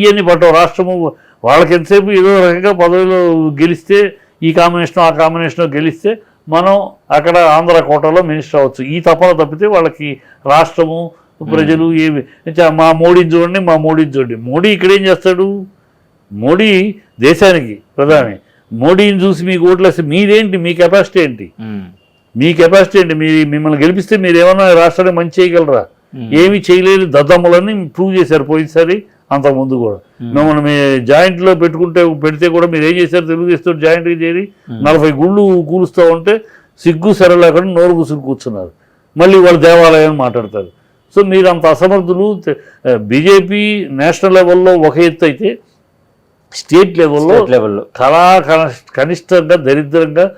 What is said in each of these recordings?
ఇవన్నీ పట్టవు రాష్ట్రము వాళ్ళకి ఎంతసేపు ఏదో రకంగా పదవిలో గెలిస్తే ఈ కాంబినేషన్ ఆ కాంబినేషన్ గెలిస్తే మనం అక్కడ ఆంధ్ర కోటలో మినిస్టర్ అవ్వచ్చు. ఈ తపన తప్పితే వాళ్ళకి రాష్ట్రము ప్రజలు ఏమి మా మోడీని చూడండి మా మోడీని చూడండి. మోడీ ఇక్కడ ఏం చేస్తాడు? మోడీ దేశానికి ప్రధాని. మోడీని చూసి మీకు ఓట్లేస్తే మీదేంటి? మీ కెపాసిటీ ఏంటి. మీ కెపాసిటీ ఏంటి? మీ మిమ్మల్ని గెలిపిస్తే మీరు ఏమన్నా రాష్ట్రానికి మంచి చేయగలరా. ఏమీ చేయలేని దద్దమ్మలని ప్రూవ్ చేశారు పోయినసారి. అంతకుముందు కూడా. మిమ్మల్ని మీ జాయింట్లో పెట్టుకుంటే పెడితే కూడా మీరు ఏం చేశారు తెలుగుదేశం జాయింట్కి చేరి? నలభై గుళ్ళు కూలుస్తూ ఉంటే సిగ్గు సర లేకుండా నోరు కూసులు కూర్చున్నారు. మళ్ళీ వాళ్ళు దేవాలయం మాట్లాడతారు. సో మీరు అంత అసమర్థులు బీజేపీ నేషనల్ లెవెల్లో ఒక ఎత్తు అయితే స్టేట్ లెవెల్లో లెవెల్లో. కళా కన- కనిష్టంగా దరిద్రంగా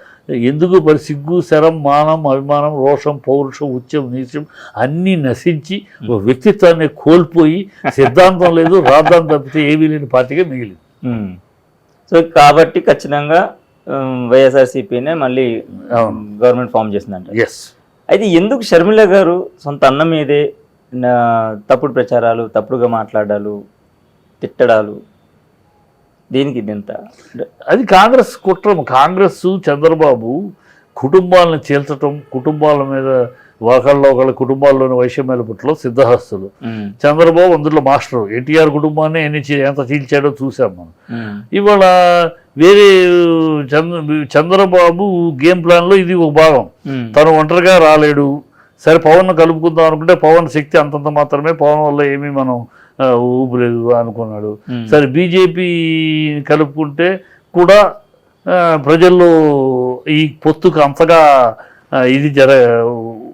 ఎందుకు మరి సిగ్గు శరం మానం అభిమానం రోషం పౌరుషం ఉచ్చం నీచం అన్నీ నశించి ఒక వ్యక్తిత్వాన్ని కోల్పోయి సిద్ధాంతం లేదు రాద్ధాంతం తప్పితే ఏమీ లేని పార్టీగా మిగిలింది. సో కాబట్టి ఖచ్చితంగా ఉమ్, వైఎస్ఆర్సీపీనే మళ్ళీ. గవర్నమెంట్ ఫామ్ చేసిందంట ఎస్ అయితే ఎందుకు షర్మిల గారు సొంత అన్న మీదే తప్పుడు ప్రచారాలు తప్పుడుగా మాట్లాడాలు తిట్టడాలు దీనికి ఇదంత అది కాంగ్రెస్ కుట్రం. కాంగ్రెస్ చంద్రబాబు కుటుంబాలను చీల్చటం కుటుంబాల మీద ఒకళ్ళ ఒకళ్ళ కుటుంబాల్లోని వైషమ్యాల పుట్టలో సిద్ధహస్తులు. చంద్రబాబు అందులో మాస్టర్. ఎన్టీఆర్ కుటుంబాన్ని ఎన్ని ఎంత చీల్చాడో చూసాం మనం. ఇవాళ వేరే చంద్ర చంద్రబాబు గేమ్ ప్లాన్లో ఇది ఒక భాగం. తను ఒంటరిగా రాలేడు. సరే పవన్ కలుపుకుందాం అనుకుంటే పవన్ శక్తి అంతంత మాత్రమే. పవన్ వల్ల ఏమీ మనం ఊపులేదు అనుకున్నాడు. సరే బీజేపీ కలుపుకుంటే కూడా ప్రజల్లో ఈ పొత్తుకు అంతగా ఇది జర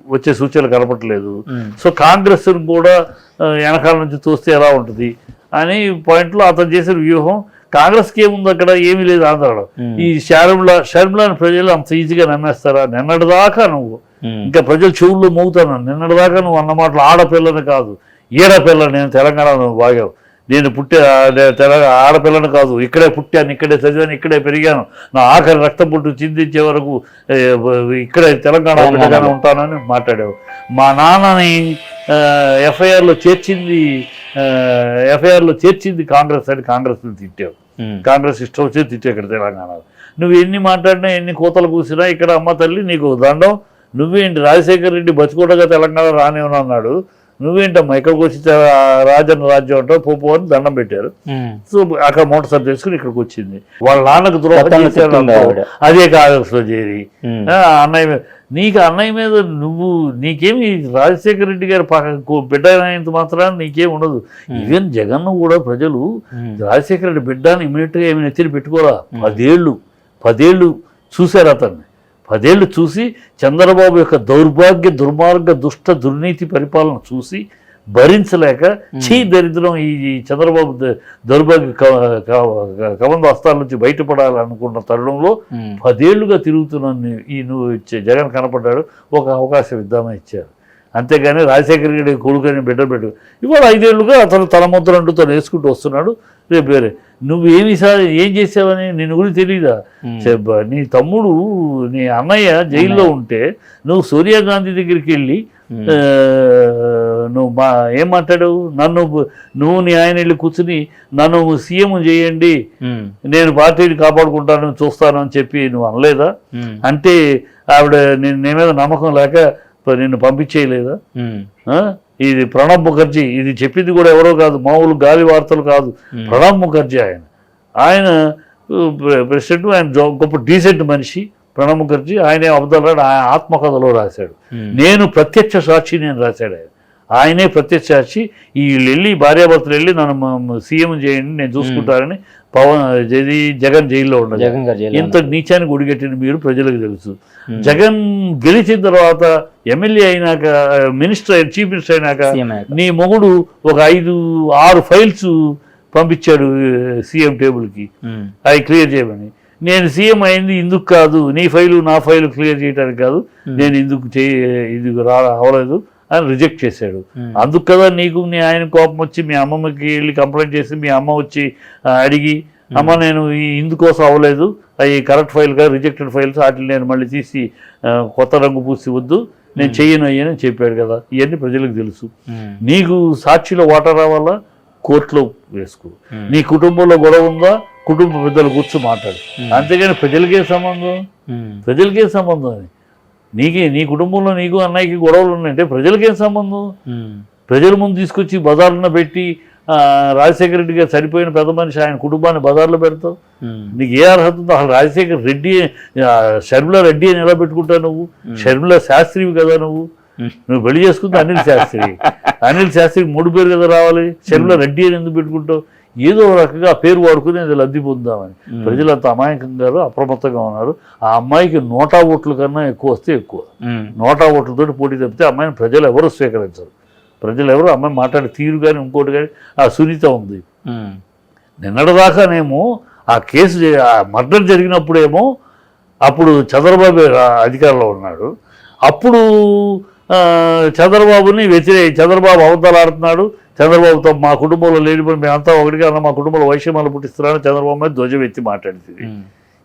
వచ్చే సూచనలు కనపట్లేదు ఉమ్, సో కాంగ్రెస్ కూడా వెనకాల నుంచి చూస్తే ఎలా ఉంటుంది అని పాయింట్లో అతను చేసిన వ్యూహం కాంగ్రెస్కి ఏముంది అక్కడ? ఏమీ లేదు ఆంధ్రాలో. ఈ షర్మిల షర్మిలాని ప్రజలు అంత ఈజీగా నమ్మేస్తారా? నిన్నటిదాకా నువ్వు. ఇంకా ప్రజలు చెవుల్లో మోగుతాను నిన్నటిదాకా నువ్వు అన్న మాటలు ఆడపిల్లని కాదు. ఈడపిల్ల నేను తెలంగాణ నువ్వు బాగావు నేను పుట్టే తెలంగాణ ఆడపిల్లని కాదు ఇక్కడే పుట్టాను ఇక్కడే చదివాను ఇక్కడే పెరిగాను. నా ఆఖరి రక్తం పుట్టు చిందించే వరకు ఇక్కడే తెలంగాణ బిడ్డగానే ఉంటానని మాట్లాడావు. మా నాన్నని ఎఫ్ఐఆర్లో చేర్చింది ఎఫ్ఐఆర్లో చేర్చింది కాంగ్రెస్ అని కాంగ్రెస్ని తిట్టావు. కాంగ్రెస్ ఇష్టం వచ్చి తిట్టే ఇక్కడ తెలంగాణలో. నువ్వు ఎన్ని మాట్లాడినా ఎన్ని కోతలు కూసినా ఇక్కడ అమ్మ తల్లి నీకు దండం నువ్వేంటి రాజశేఖర రెడ్డి బతికోటగా తెలంగాణ రానివని అన్నాడు నువ్వేంటమ్మా ఇక్కడికి వచ్చి రాజన్న రాజ్యం అంటావు పోపు అని దండం పెట్టారు. సో అక్కడ మోటార్ సైకిల్ చేసుకుని ఇక్కడికి వచ్చింది. వాళ్ళ నాన్నకు ద్రోహం. అదే కాంగ్రెస్లో చేరి. అన్నయ్య మీద నీకు అన్నయ్య మీద నువ్వు నీకేమి రాజశేఖర రెడ్డి గారు పక్క బిడ్డ అయినంత మాత్రాన నీకేం ఉండదు. ఈవెన్ జగన్ కూడా ప్రజలు రాజశేఖర రెడ్డి బిడ్డని ఇమీడియట్గా ఏమి నెత్తిని పెట్టుకోరా పదేళ్ళు పదేళ్ళు చూశారు అతన్ని. పదేళ్ళు చూసి చంద్రబాబు యొక్క దౌర్భాగ్య దుర్మార్గ దుష్ట దుర్నీతి పరిపాలన చూసి భరించలేక చీ దరిద్రం ఈ చంద్రబాబు దౌర్భాగ్య క- క- కబంధ హస్తాల నుంచి బయటపడాలనుకున్న తరుణంలో పదేళ్ళుగా తిరుగుతున్న ఈ నువ్వు ఇచ్చే జగన్ కనపడ్డాడు ఒక అవకాశం ఇద్దామని ఇచ్చారు. అంతేగాని రాజశేఖర రెడ్డి కొడుకుని బిడ్డ పెట్టు. ఇవాళ ఐదేళ్ళుగా అతను తన ముద్ర అంటూ తను వేసుకుంటూ వస్తున్నాడు. రేపు వేరే. నువ్వు ఏమి సా- ఏం చేసావని నేను గురించి తెలియదా చెప్ప నీ తమ్ముడు నీ అన్నయ్య జైల్లో ఉంటే నువ్వు సోనియా గాంధీ దగ్గరికి వెళ్ళి నువ్వు మా ఏం మాట్లాడావు? నన్ను నువ్వు నీ ఆయన వెళ్ళి కూర్చుని నన్ను సీఎం చేయండి నేను పార్టీని కాపాడుకుంటాను చూస్తాను అని చెప్పి నువ్వు అనలేదా? అంటే ఆవిడ నేను నీ మీద నమ్మకం లేక నిన్ను పంపించేయలేదా? ఇది ప్రణబ్ ముఖర్జీ ఇది చెప్పింది కూడా ఎవరో కాదు మామూలు గాలి వార్తలు కాదు. ప్రణబ్ ముఖర్జీ ఆయన. ఆయన ప్రెసిడెంట్ ఆయన గొప్ప డీసెంట్ మనిషి ప్రణబ్ ముఖర్జీ ఆయనే అబ్దుల్ ఆయన ఆత్మకథలో రాశాడు. నేను ప్రత్యక్ష సాక్షి నేను రాశాడు ఆయన. ఆయనే ప్రత్యక్ష సాక్షి ఈ వెళ్ళి భార్యాభర్తలు వెళ్ళి నన్ను సీఎం చేయండి నేను చూసుకుంటానని పవన్ ఇది జగన్ జైల్లో ఉండదు జగన్ గారు ఇంత నీచానికి ఒడిగట్టిన మీరు ప్రజలకు తెలుసు. జగన్ గెలిచిన తర్వాత ఎమ్మెల్యే అయినాక మినిస్టర్ చీఫ్ మినిస్టర్ అయినాక. నీ మొగుడు ఒక ఐదు ఆరు ఫైల్స్ పంపించాడు సీఎం టేబుల్కి. అవి క్లియర్ చేయమని. నేను సీఎం అయింది ఇందుకు కాదు నీ ఫైలు నా ఫైలు క్లియర్ చేయడానికి కాదు నేను ఇందుకు చేయ ఇది రా అవ్వలేదు అని రిజెక్ట్ చేశాడు. అందుకు కదా నీకు నీ ఆయన కోపం వచ్చి మీ అమ్మమ్మకి వెళ్ళి కంప్లైంట్ చేసి మీ అమ్మ వచ్చి అడిగి అమ్మ నేను ఈ ఇందుకోసం అవ్వలేదు. అవి కరెక్ట్ ఫైల్గా రిజెక్టెడ్ ఫైల్స్ వాటిని నేను మళ్ళీ తీసి కొత్త రంగు పూసి వద్దు. నేను చెయ్యను అయ్యని చెప్పాడు కదా. ఇవన్నీ ప్రజలకు తెలుసు. నీకు సాక్షిలో వాటర్ రావాలా? కోర్టులో వేసుకో. నీ కుటుంబంలో గొడవ ఉందా? కుటుంబ పెద్దలు కూర్చో మాట్లాడు. అంతేగాని ప్రజలకే సంబంధం. ప్రజలకేం సంబంధం అది? నీకే నీ కుటుంబంలో నీకు అన్నయ్యకి గొడవలు ఉన్నాయంటే ప్రజలకేం సంబంధం. ప్రజల ముందు తీసుకొచ్చి బజార్లో పెట్టి రాజశేఖర రెడ్డి గారు చనిపోయిన పెద్ద మనిషి ఆయన కుటుంబాన్ని బజార్లో పెడతావు. నీకు ఏ అర్హత ఉందో? అసలు రాజశేఖర రెడ్డి షర్మిల రెడ్డి అని ఎలా పెట్టుకుంటావు నువ్వు? షర్మిల శాస్త్రివి కదా నువ్వు. నువ్వు పెళ్ళి చేసుకుంటే అనిల్ శాస్త్రి. అనిల్ శాస్త్రికి మూడు పేరు కదా రావాలి. షర్మిల రెడ్డి అని ఎందుకు పెట్టుకుంటావు? ఏదో రకంగా పేరు వాడుకుని అది లబ్ధి పొందామని. ప్రజలంతా అమాయకంగా అప్రమత్తంగా ఉన్నారు. ఆ అమ్మాయికి నోటా ఓట్ల కన్నా ఎక్కువ వస్తే ఎక్కువ. నోటా ఓట్లతో పోటీ తప్పితే అమ్మాయిని ప్రజలు ఎవరు స్వీకరించరు. ప్రజలు ఎవరు అమ్మాయి మాట్లాడే తీరు కానీ ఇంకోటి కానీ ఆ సునీత ఉంది. నిన్నటిదాకానేమో ఆ కేసు ఆ మర్డర్ జరిగినప్పుడేమో అప్పుడు చంద్రబాబు అధికారంలో ఉన్నాడు. అప్పుడు చంద్రబాబుని వ్యతిరేక చంద్రబాబు అవతలాడుతున్నాడు చంద్రబాబుతో మా కుటుంబంలో లేని పని మేమంతా ఒకటిగా మా కుటుంబంలో వైషమ్యాలు పుట్టిస్తున్నారని చంద్రబాబు మీద ధ్వజం ఎత్తి మాట్లాడింది.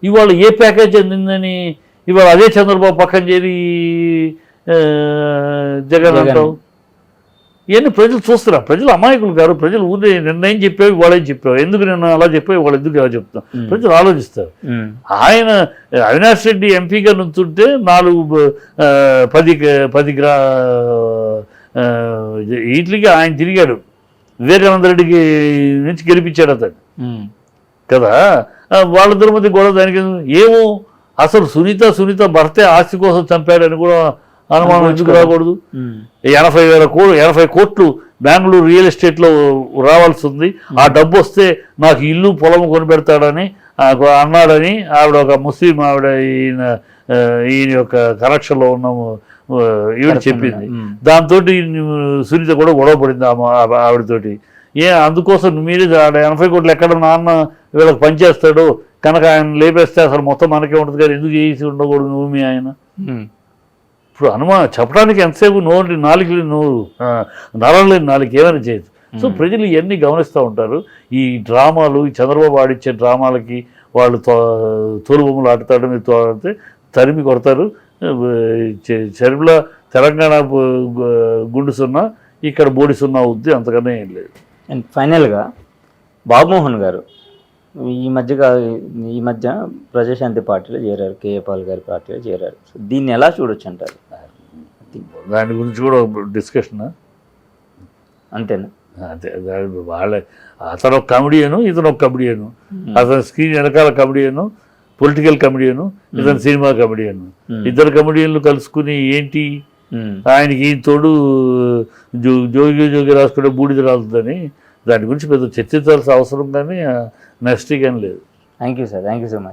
ఇవాళ ఏ ప్యాకేజ్ అందిందని ఇవాళ అదే చంద్రబాబు పక్కన చేరి జగన్. అంటావు ఇవన్నీ ప్రజలు చూస్తున్నారు ప్రజలు అమాయకులు గారు ప్రజలు ఊరే నిర్ణయం చెప్పేవి వాళ్ళేం చెప్పావు ఎందుకు నేను అలా చెప్పావు వాళ్ళు ఎందుకు ఇలా చెప్తాం. ప్రజలు ఆలోచిస్తారు. ఆయన అవినాష్ రెడ్డి ఎంపీగా నుంచుంటే నాలుగు పది పది గ్రా వీటికి ఆయన తిరిగాడు. వివేకానంద రెడ్డికి నుంచి గెలిపించాడు అతను. కదా? వాళ్ళిద్దరి మధ్య గొడవ దానికి? ఏమో అసలు సునీత సునీత భర్తే ఆస్తి కోసం చంపాడని కూడా అనుమానం ఎందుకు రాకూడదు. ఎనభై వేల కోట్లు ఎనభై కోట్లు బెంగళూరు రియల్ ఎస్టేట్లో రావాల్సి ఉంది. ఆ డబ్బు వస్తే నాకు ఇల్లు పొలం కొనిపెడతాడని ఆ, అన్నాడని ఆవిడ ఒక ముస్లిం ఆవిడ ఈయన ఈయన యొక్క కనెక్షన్లో ఉన్న ఆ, ఈవిడ చెప్పింది. దాంతో సునీత కూడా గొడవ పడింది ఆవిడతోటి. ఏ అందుకోసం మీరే ఆడ ఎనభై కోట్లు ఎక్కడ నాన్న వీళ్ళకి పనిచేస్తాడు కనుక ఆయన లేపేస్తే అసలు మొత్తం మనకే ఉంటుంది కానీ ఎందుకు చేసి ఉండకూడదు నువ్వు మీ ఆయన. ఇప్పుడు అనుమానం చెప్పడానికి ఎంతసేపు నోరు నాలుగు నోరు. ఆ, నరం లేని నాలుగు ఏమైనా చేయొచ్చు. సో ప్రజలు ఇవన్నీ గమనిస్తూ ఉంటారు. ఈ డ్రామాలు ఈ చంద్రబాబు ఆడిచ్చే డ్రామాలకి వాళ్ళు తో- తోలుబొమ్మలు ఆడతాడు మీరు తోడితే తరిమి కొడతారు. చెరువుల తెలంగాణ గుండు సున్నా ఇక్కడ బోడి సున్నా అవుద్ది అంతకన్నా ఏం లేదు. అండ్ ఫైనల్గా బాబుమోహన్ గారు ఈ మధ్య ఈ మధ్య ప్రజాశాంతి పార్టీలో చేరారు కేఏ పాల్ గారి పార్టీలో చేరారు. సో దీన్ని ఎలా చూడొచ్చు అంటారు? దాని గురించి కూడా డిస్కషన్? అంతేనా? అదే వాళ్ళ అతను ఒక కమెడియను ఇతను ఒక కమెడియను. అతను స్క్రీన్ వెనకాల కమెడియను పొలిటికల్ కమెడియను ఇతను సినిమా కమెడియను. ఇద్దరు కమెడియన్లు కలుసుకుని ఏంటి. ఆయనకి తోడు జో జోగి జోగి రాసుకుంటే బూడిద రాలుతుందని దాని గురించి పెద్ద చర్చించాల్సిన అవసరం కానీ నెక్స్ట్ కానీ లేదు. Thank you sir thank you so much